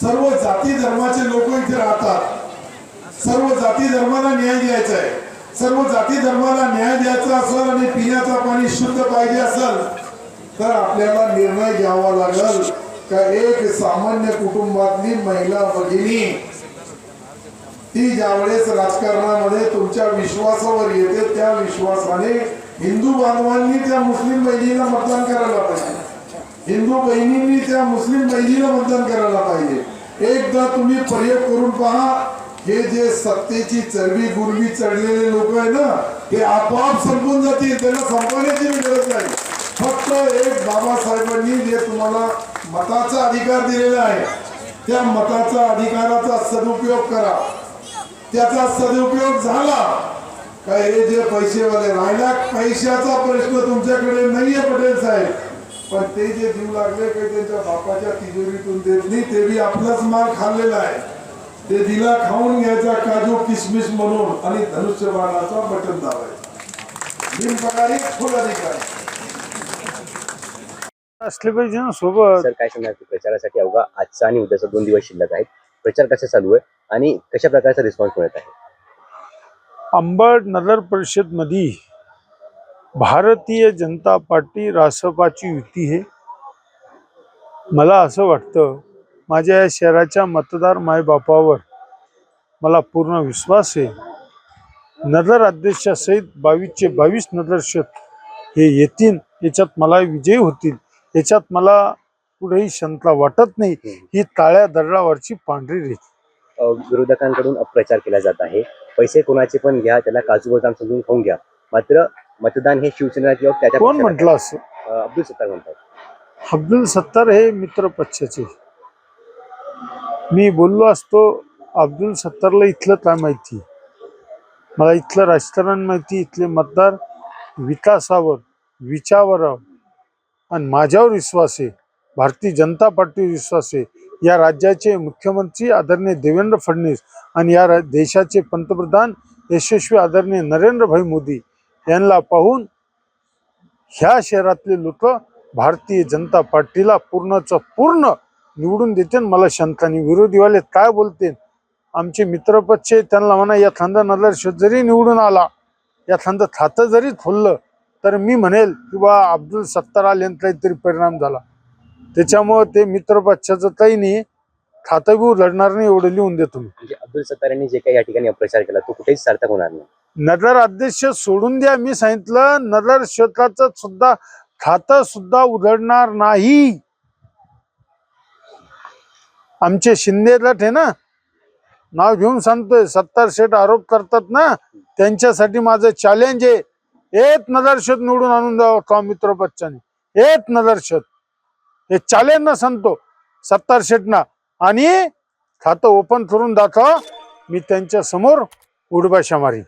सर्व जाती धर्माचे लोक इथे राहतात. सर्व जाती धर्माला न्याय द्यायचा आहे सर्व जाती धर्माला न्याय द्यायचा असेल आणि पिण्याचा पाणी शुद्ध पाहिजे असेल तर आपल्याला निर्णय घ्यावा लागेल. का एक सामान्य कुटुंबातली महिला भगिनी ती ज्यावेळेस राजकारणामध्ये तुमच्या विश्वासावर येते त्या विश्वासाने हिंदू बांधवांनी त्या मुस्लिम बहिणीला मतदान करायला पाहिजे. हिंदू बहिणींनी त्या मुस्लिम बहिणीला मतदान करायला पाहिजे. एकदा तुम्ही प्रयोग करून पहा हे जे सत्तेची चरबी गुरबी चढलेले लोक आहे ना ते आपोआप संपून जातील त्यांना संपवण्याची गरज नाही. फक्त एक बाबासाहेबांनी जे तुम्हाला मताचा अधिकार दिलेला आहे त्या मताचा अधिकाराचा सदुपयोग करा. त्याचा सदुपयोग झाला का हे जे पैसेवाले राहिला पैशाचा प्रश्न तुमच्याकडे नाहीये पटेल साहेब. पण ते जे जीव लागले काही त्यांच्या बापाच्या तिजोरीतून देत नाही ते बी आपलाच माल खाल्लेला आहे. ते दिला खाऊन घ्यायचा काजू किसमिस म्हणून आणि धनुष्यबाणाचा बटन दाबायचा. बिनपगारी फुल अधिकारी. असले पाहिजे ना सोबत. सर काय सांगणार? प्रचारासाठी अवघा आजचा आणि उद्याचा दोन दिवस शिल्लक आहेत. प्रचार कसा चालू आहे आणि कशा प्रकारचा रिस्पॉन्स मिळत आहे? अंबड नगर परिषदमध्ये भारतीय जनता पार्टी रासपाची युती आहे मला असं वाटतं माझ्या या शहराच्या मतदार मायबापावर मला पूर्ण विश्वास आहे. नगर अध्यक्षासहित बावीसचे बावीस नगरक्षक हे येतील याच्यात मला विजयी होतील. याच्यात मला कुठेही शंका वाटत नाही. ही ताळ्या दर्डावरची पांढरी रेख. विरोधकांकडून अपप्रचार केला जात आहे. पैसे कोणाचे पण घ्या त्याला काजू बदाम समजून खाऊन घ्या. मात्र मतदान हे शिवसेना किंवा त्याच्या कोण पक्षाला म्हटलं असं? आहे. अ, अब्दुल सत्तार म्हणतात. अब्दुल सत्तार हे मित्र पक्षाचे. मी बोललो असतो अब्दुल सत्तारला इथलं काय माहिती? मला इथलं राजकारण माहिती इथले मतदार विकासावर विचारावर आणि माझ्यावर विश्वास आहे. भारतीय जनता पार्टीवर विश्वास आहे. या राज्याचे मुख्यमंत्री आदरणीय देवेंद्र फडणवीस आणि या रा- देशाचे पंतप्रधान यशस्वी आदरणीय नरेंद्रभाई मोदी यांना पाहून ह्या शहरातले लोक भारतीय जनता पार्टीला पूर्णच पूर्ण निवडून देते मला शंकानी विरोधीवाले काय बोलते आमचे मित्रपक्ष त्यांना म्हणा या थांदा नदर जरी निवडून आला या खांदा खातं जरी खोललं तर मी म्हणेल की बा अब्दुल सत्तार आले काहीतरी परिणाम झाला. त्याच्यामुळे ते मित्रपक्षाचं काही नाही खातं बी लढणार नाही एवढं लिहून देतो मी. म्हणजे अब्दुल सत्तार यांनी जे काही या ठिकाणी प्रचार केला तो कुठेच सार्थक होणार नाही. नगर अध्यक्ष सोडून द्या मी सांगितलं नगर क्षेत्राचं सुद्धा खातं सुद्धा उघडणार नाही. आमचे शिंदे गट आहे ना नाव घेऊन सांगतोय सत्तर शेठ आरोप करतात ना त्यांच्यासाठी माझं चॅलेंज आहे. एक नगरशेत निवडून आणून द्यावं का मित्र बच्चाने एक नगरशेत हे चॅलेंज ना सांगतो सत्तर शेटना आणि खातं ओपन करून दाखवा मी त्यांच्यासमोर उडबाशा मारी